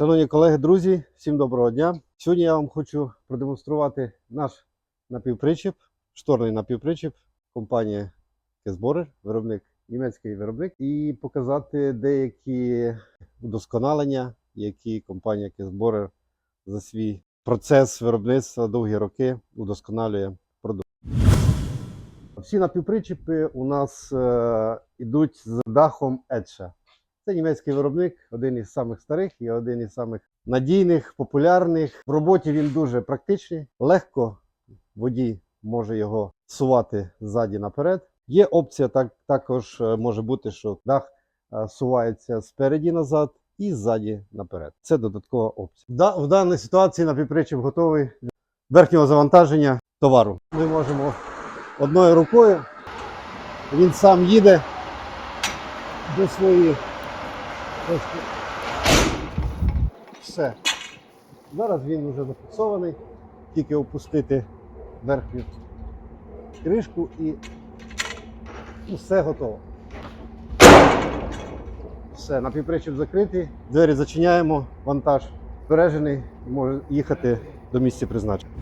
Шановні колеги, друзі, всім доброго дня. Сьогодні я вам хочу продемонструвати наш напівпричіп, шторний напівпричіп компанії Кесборер, виробник, німецький виробник, і показати деякі удосконалення, які компанія Кесборер за свій процес виробництва довгі роки удосконалює продукт. Всі напівпричіпи у нас е, ідуть з дахом Едша. Це німецький виробник, один із самих старих і один із самих надійних, популярних. В роботі він дуже практичний, легко водій може його сувати ззаді наперед. Є опція, так, також е, може бути, що дах е, сувається спереді назад і ззаді наперед. Це додаткова опція. Да, в даній ситуації напівпричіп готовий для верхнього завантаження товару. Ми можемо одною рукою, він сам їде до своєї. Все. Зараз він вже зафіксований. Тільки опустити верхню кришку і все готово. Все, напівпричіп закритий. Двері зачиняємо, вантаж збережений може їхати до місця призначення.